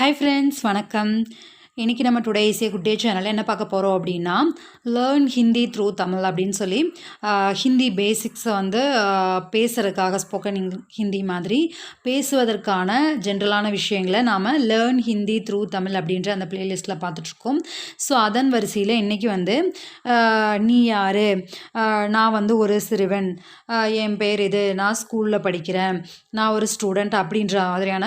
Hi friends வணக்கம். இன்றைக்கி நம்ம டுடே இசே குட்டே சேனலில் என்ன பார்க்க போகிறோம் அப்படின்னா லேர்ன் ஹிந்தி த்ரூ தமிழ் அப்படின்னு சொல்லி ஹிந்தி பேசிக்ஸை வந்து பேசுகிறதுக்காக பேசுறதுக்காக ஸ்போக்கன் ஹிந்தி மாதிரி பேசுவதற்கான ஜென்ரலான விஷயங்களை நாம் லேர்ன் ஹிந்தி த்ரூ தமிழ் அப்படின்ற அந்த பிளேலிஸ்ட்டில் பார்த்துட்ருக்கோம். ஸோ அதன் வரிசையில் இன்றைக்கி வந்து நீ யார்? நான் வந்து ஒரு சிறுவன். என் பேர் இது. நான் ஸ்கூலில் படிக்கிறேன். நான் ஒரு ஸ்டூடெண்ட் அப்படின்ற மாதிரியான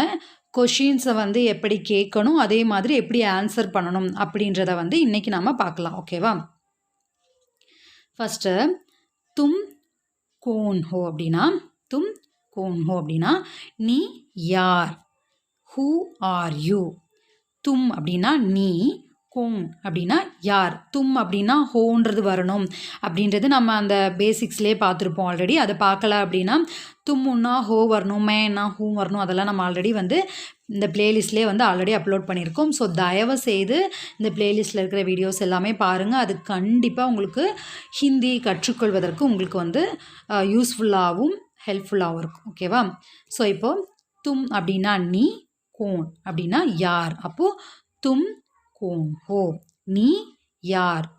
கொஷின்ஸை வந்து எப்படி கேட்கணும் அதே மாதிரி எப்படி ஆன்சர் பண்ணணும் அப்படின்றத வந்து இன்றைக்கி நாம் பார்க்கலாம் ஓகேவா ஃபஸ்ட்டு தும் கோன் ஹோ அப்படின்னா தும் கோன் ஹோ அப்படின்னா நீ யார்? ஹூ ஆர் யூ தும் அப்படின்னா நீ கோன் அப்படின்னா யார்? தும் அப்படின்னா ஹோன்றது வரணும். அப்படின்றது நம்ம அந்த பேசிக்ஸ்லேயே பார்த்துருப்போம் ஆல்ரெடி அதை பார்க்கல அப்படின்னா தும்முன்னா ஹோ வரணும் மேன்னா ஹூ வரணும் அதெல்லாம் நம்ம ஆல்ரெடி வந்து இந்த பிளேலிஸ்ட்லேயே வந்து ஆல்ரெடி அப்லோட் பண்ணியிருக்கோம். ஸோ தயவு செய்து இந்த பிளேலிஸ்ட்டில் இருக்கிற வீடியோஸ் எல்லாமே பாருங்கள் அது கண்டிப்பாக உங்களுக்கு ஹிந்தி கற்றுக்கொள்வதற்கு உங்களுக்கு வந்து யூஸ்ஃபுல்லாகவும் ஹெல்ப்ஃபுல்லாகவும் இருக்கும். ஓகேவா ஸோ இப்போது தும் அப்படின்னா நீ கோன் அப்படின்னா யார்? அப்போது தும் ஹூம் ஹோ நீ யார்?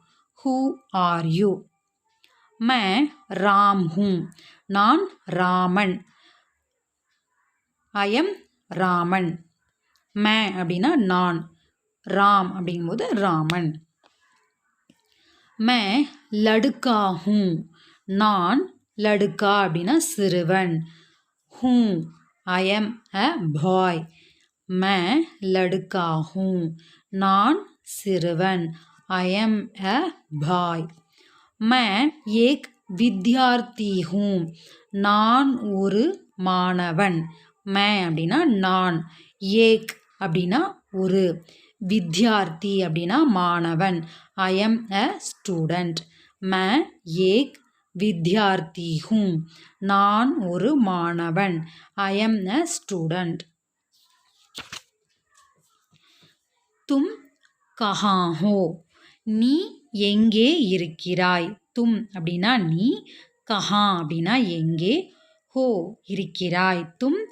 Who are you? மே ராம் ஹூ. நான் ராமன். ஐஎம் ராமன். மே அப்படின்னா நான். ராம் அப்படிங்கும்போது ராமன். மே லடுக்கா ஹூ. நான் லடுக்கா அப்படின்னா சிறுவன். Who I am a bye. May லடுக்கா who நான் சிறுவன் ஐ எம் அ பாய் मैं एक வித்யார்த்தி हूँ நான் ஒரு மாணவன் மே அப்படின்னா நான் ஏக் அப்படின்னா ஒரு வித்யார்த்தி அப்படின்னா மாணவன் ஐ எம் அ ஸ்டூடெண்ட் மே ஏக் வித்யார்த்தி ஹூँ நான் ஒரு மாணவன் ஐ எம் அ ஸ்டூடெண்ட் தும் கஹாஹோ நீ எங்கே இருக்கிறாய்? தும் அப்படின்னா நீ கஹா அப்படின்னா எங்கே ஹோ இருக்கிறாய்? தும்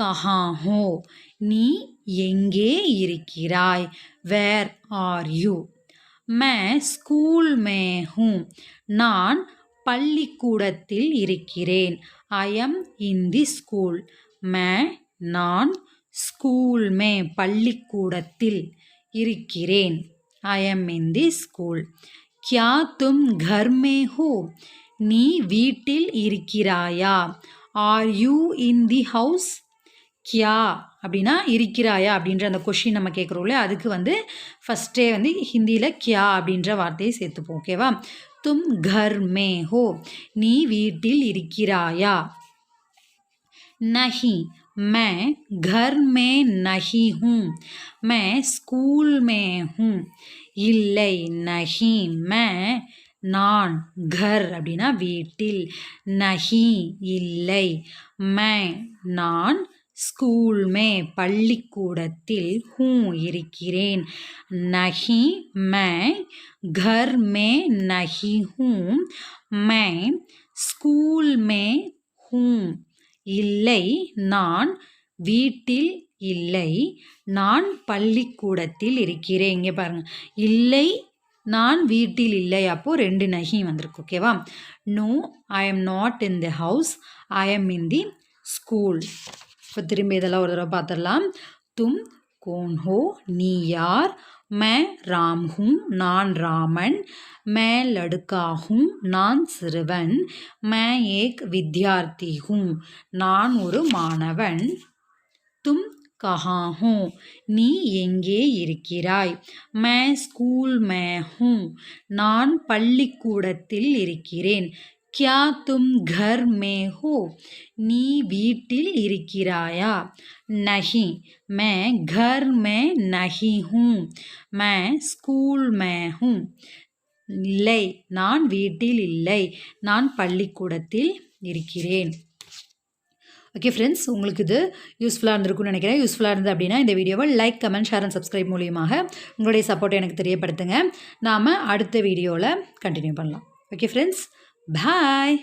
கஹாஹோ நீ எங்கே இருக்கிறாய்? Where are you? May school மே ஹூ? நான் பள்ளிக்கூடத்தில் இருக்கிறேன். ஐ எம் இன் தி ஸ்கூல். மே நான் ஸ்கூல் மே பள்ளிக்கூடத்தில் இருக்கிறேன். ஐ எம் இன் தி ஸ்கூல் கியா தும் கர் மே ஹோ? நீ வீட்டில் இருக்கிறாயா? Are you in the house கியா அப்படின்னா இருக்கிறாயா அப்படின்ற அந்த கொஷின் நம்ம கேட்குறோம்ல அதுக்கு வந்து ஃபஸ்ட்டே வந்து ஹிந்தியில் கியா அப்படின்ற வார்த்தையை சேர்த்துப்போம் ஓகேவா தும் கர் மே ஹோ? நீ வீட்டில் இருக்கிறாயா? नहीं मैं घर में नहीं हूँ मैं स्कूल में हूँ இல்லை நஹி மே நான் கர் அப்படின்னா வீட்டில் நஹி இல்லை மே நான் ஸ்கூல் மே பள்ளிக்கூடத்தில் ஹூ இருக்கிறேன் நஹி மே கர் மே நஹி ஹூ மே ஸ்கூல் மே ஹூ இல்லை நான் வீட்டில் இல்லை நான் பள்ளிக்கூடத்தில் இருக்கிறேன். இங்கே பாருங்கள் இல்லை நான் வீட்டில் இல்லை. அப்போது ரெண்டு நகி வந்திருக்கு ஓகேவா no I am not in the house I am in the school இப்போ திரும்பி இதெல்லாம் ஒரு தடவை பார்த்துடலாம். தும் கோன் ஹோ நீ யார் மே ராம் ஹூம் நான் ராமன் மே லடுக்கா ஹூம் நான் சிறுவன் மே ஏக் வித்யார்த்தி ஹூம் நான் ஒரு மாணவன் தும் கஹா ஹூ நீ எங்கே இருக்கிறாய் மே ஸ்கூல் மே ஹூ நான் பள்ளிக்கூடத்தில் இருக்கிறேன் கியா தும் கர் மே ஹோ நீ வீட்டில் இருக்கிறாயா? நஹி மே கர் மே நஹி ஹூ மே ஸ்கூல் மே ஹூம் இல்லை நான் வீட்டில் இல்லை நான் பள்ளிக்கூடத்தில் இருக்கிறேன். ஓகே ஃப்ரெண்ட்ஸ் உங்களுக்கு இது யூஸ்ஃபுல்லாக இருந்திருக்கும்னு நினைக்கிறேன். யூஸ்ஃபுல்லாக இருந்தது அப்படின்னா இந்த வீடியோவை like comment share and subscribe மூலியமாக உங்களுடைய சப்போர்ட்டை எனக்கு தெரியப்படுத்துங்க. நாம் அடுத்த வீடியோவில் கண்டினியூ பண்ணலாம். Okay friends bye